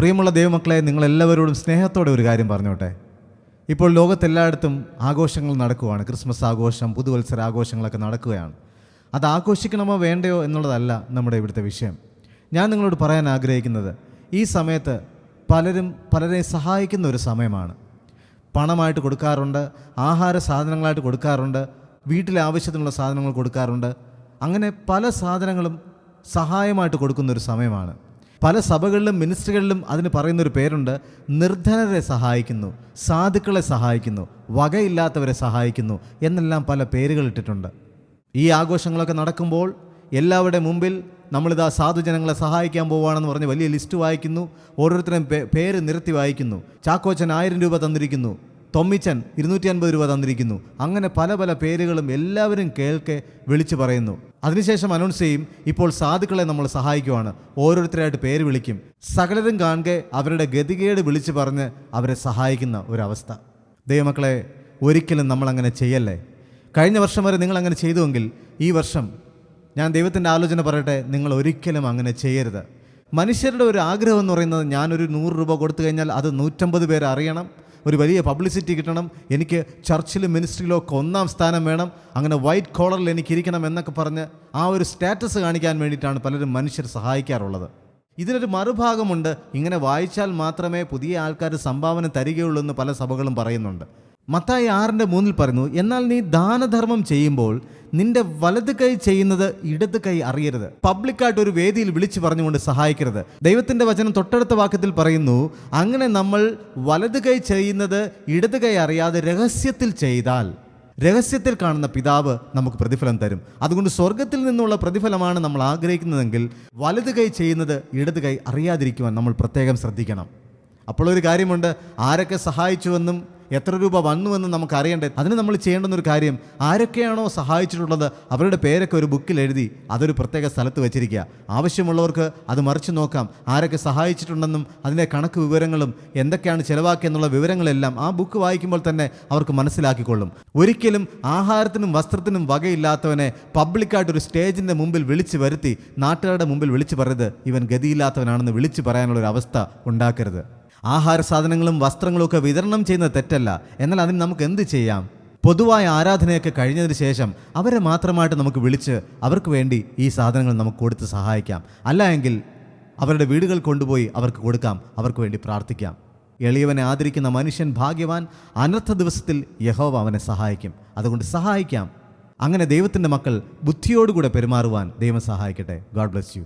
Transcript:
പ്രിയമുള്ള ദൈവമക്കളെ നിങ്ങളെല്ലാവരോടും സ്നേഹത്തോടെ ഒരു കാര്യം പറഞ്ഞോട്ടെ. ഇപ്പോൾ ലോകത്തെല്ലായിടത്തും ആഘോഷങ്ങൾ നടക്കുകയാണ് ക്രിസ്മസ് ആഘോഷം പുതുവത്സര ആഘോഷങ്ങളൊക്കെ നടക്കുകയാണ്. അത് ആഘോഷിക്കണമോ വേണ്ടയോ എന്നുള്ളതല്ല നമ്മുടെ ഇവിടുത്തെ വിഷയം. ഞാൻ നിങ്ങളോട് പറയാൻ ആഗ്രഹിക്കുന്നത് ഈ സമയത്ത് പലരും പലരെ സഹായിക്കുന്ന ഒരു സമയമാണ്. പണമായിട്ട് കൊടുക്കാറുണ്ട് ആഹാര സാധനങ്ങളായിട്ട് കൊടുക്കാറുണ്ട് വീട്ടിലെ ആവശ്യത്തിനുള്ള സാധനങ്ങൾ കൊടുക്കാറുണ്ട്. അങ്ങനെ പല സാധനങ്ങളും സഹായമായിട്ട് കൊടുക്കുന്ന ഒരു സമയമാണ്. പല സഭകളിലും മിനിസ്ട്രികളിലും അതിന് പറയുന്നൊരു പേരുണ്ട്. നിർധനരെ സഹായിക്കുന്നു സാധുക്കളെ സഹായിക്കുന്നു വകയില്ലാത്തവരെ സഹായിക്കുന്നു എന്നെല്ലാം പല പേരുകൾ ഇട്ടിട്ടുണ്ട്. ഈ ആഘോഷങ്ങളൊക്കെ നടക്കുമ്പോൾ എല്ലാവരുടെ മുമ്പിൽ നമ്മളിതാ സാധുജനങ്ങളെ സഹായിക്കാൻ പോവുകയാണെന്ന് പറഞ്ഞ് വലിയ ലിസ്റ്റ് വായിക്കുന്നു. ഓരോരുത്തരും പേര് നിരത്തി വായിക്കുന്നു. ചാക്കോച്ചൻ ആയിരം രൂപ തന്നിരിക്കുന്നു. തൊമ്മിച്ചൻ ഇരുന്നൂറ്റി അൻപത് രൂപ തന്നിരിക്കുന്നു. അങ്ങനെ പല പല പേരുകളും എല്ലാവരും കേൾക്കെ വിളിച്ചു പറയുന്നു. അതിനുശേഷം അനൗൺസ് ചെയ്യും ഇപ്പോൾ സാധുക്കളെ നമ്മൾ സഹായിക്കുവാണ്. ഓരോരുത്തരായിട്ട് പേര് വിളിക്കും. സകലരും കാണുക അവരുടെ ഗതികേട് വിളിച്ചു പറഞ്ഞ് അവരെ സഹായിക്കുന്ന ഒരവസ്ഥ. ദൈവമക്കളെ ഒരിക്കലും നമ്മൾ അങ്ങനെ ചെയ്യല്ലേ? കഴിഞ്ഞ വർഷം വരെ നിങ്ങൾ അങ്ങനെ ചെയ്തുവെങ്കിൽ ഈ വർഷം ഞാൻ ദൈവത്തിന്റെ ആലോചന പറയട്ടെ നിങ്ങൾ ഒരിക്കലും അങ്ങനെ ചെയ്യരുത്. മനുഷ്യരുടെ ഒരു ആഗ്രഹം എന്ന് പറയുന്നത് ഞാനൊരു നൂറ് രൂപ കൊടുത്തു കഴിഞ്ഞാൽ അത് നൂറ്റമ്പത് പേർ അറിയണം. ഒരു വലിയ പബ്ലിസിറ്റി കിട്ടണം. എനിക്ക് ചർച്ചിലും മിനിസ്ട്രിയിലും ഒക്കെ ഒന്നാം സ്ഥാനം വേണം. അങ്ങനെ വൈറ്റ് കോളറിൽ എനിക്ക് ഇരിക്കണം എന്നൊക്കെ പറഞ്ഞ് ആ ഒരു സ്റ്റാറ്റസ് കാണിക്കാൻ വേണ്ടിയിട്ടാണ് പലരും മനുഷ്യർ സഹായിക്കാറുള്ളത്. ഇതിനൊരു മറുഭാഗമുണ്ട്. ഇങ്ങനെ വായിച്ചാൽ മാത്രമേ പുതിയ ആൾക്കാർ സംഭാവന തരികയുള്ളൂ എന്ന് പല സഭകളും പറയുന്നുണ്ട്. മത്തായി ആറിന്റെ മൂന്നിൽ പറയുന്നു എന്നാൽ നീ ദാനധർമ്മം ചെയ്യുമ്പോൾ നിന്റെ വലത് കൈ ചെയ്യുന്നത് ഇടത് കൈ അറിയരുത്. പബ്ലിക്കായിട്ട് ഒരു വേദിയിൽ വിളിച്ചു പറഞ്ഞുകൊണ്ട് സഹായിക്കരുത്. ദൈവത്തിന്റെ വചനം തൊട്ടടുത്ത വാക്യത്തിൽ പറയുന്നു അങ്ങനെ നമ്മൾ വലത് കൈ ചെയ്യുന്നത് ഇടത് കൈ അറിയാതെ രഹസ്യത്തിൽ ചെയ്താൽ രഹസ്യത്തിൽ കാണുന്ന പിതാവ് നമുക്ക് പ്രതിഫലം തരും. അതുകൊണ്ട് സ്വർഗത്തിൽ നിന്നുള്ള പ്രതിഫലമാണ് നമ്മൾ ആഗ്രഹിക്കുന്നതെങ്കിൽ വലത് കൈ ചെയ്യുന്നത് ഇടത് കൈ അറിയാതിരിക്കുവാൻ നമ്മൾ പ്രത്യേകം ശ്രദ്ധിക്കണം. അപ്പോൾ ഒരു കാര്യമുണ്ട് ആരൊക്കെ സഹായിച്ചുവെന്നും എത്ര രൂപ വന്നുവെന്ന് നമുക്ക് അറിയണ്ടേ അതിന് നമ്മൾ ചെയ്യേണ്ടുന്ന ഒരു കാര്യം ആരൊക്കെയാണോ സഹായിച്ചിട്ടുള്ളത് അവരുടെ പേരൊക്കെ ഒരു ബുക്കിൽ എഴുതി അതൊരു പ്രത്യേക സ്ഥലത്ത് വെച്ചിരിക്കുക. ആവശ്യമുള്ളവർക്ക് അത് മറിച്ച് നോക്കാം. ആരൊക്കെ സഹായിച്ചിട്ടുണ്ടെന്നും അതിന്റെ കണക്ക് വിവരങ്ങളും എന്തൊക്കെയാണ് ചിലവാക്കിയെന്നുള്ള വിവരങ്ങളെല്ലാം ആ ബുക്ക് വായിക്കുമ്പോൾ തന്നെ അവർക്ക് മനസ്സിലാക്കിക്കൊള്ളും. ഒരിക്കലും ആഹാരത്തിനും വസ്ത്രത്തിനും വകയില്ലാത്തവനെ പബ്ലിക്കായിട്ട് ഒരു സ്റ്റേജിന്റെ മുമ്പിൽ വിളിച്ചു വരുത്തി നാട്ടുകാരുടെ മുമ്പിൽ വിളിച്ചു പറയരുത്. ഇവൻ ഗതിയില്ലാത്തവനാണെന്ന് വിളിച്ചു പറയാനുള്ള ഒരു അവസ്ഥ ഉണ്ടാക്കരുത്. ആഹാര സാധനങ്ങളും വസ്ത്രങ്ങളും ഒക്കെ വിതരണം ചെയ്യുന്നത് തെറ്റല്ല. എന്നാൽ അതിന് നമുക്ക് എന്ത് ചെയ്യാം? പൊതുവായ ആരാധനയൊക്കെ കഴിഞ്ഞതിന് ശേഷം അവരെ മാത്രമായിട്ട് നമുക്ക് വിളിച്ച് അവർക്ക് വേണ്ടി ഈ സാധനങ്ങൾ നമുക്ക് കൊടുത്ത് സഹായിക്കാം. അല്ല എങ്കിൽ അവരുടെ വീടുകൾ കൊണ്ടുപോയി അവർക്ക് കൊടുക്കാം. അവർക്ക് വേണ്ടി പ്രാർത്ഥിക്കാം. എളിയവനെ ആദരിക്കുന്ന മനുഷ്യൻ ഭാഗ്യവാൻ അനർത്ഥ ദിവസത്തിൽ യഹോവ അവനെ സഹായിക്കും. അതുകൊണ്ട് സഹായിക്കാം. അങ്ങനെ ദൈവത്തിന്റെ മക്കൾ ബുദ്ധിയോടുകൂടെ പെരുമാറുവാൻ ദൈവം സഹായിക്കട്ടെ. God bless you.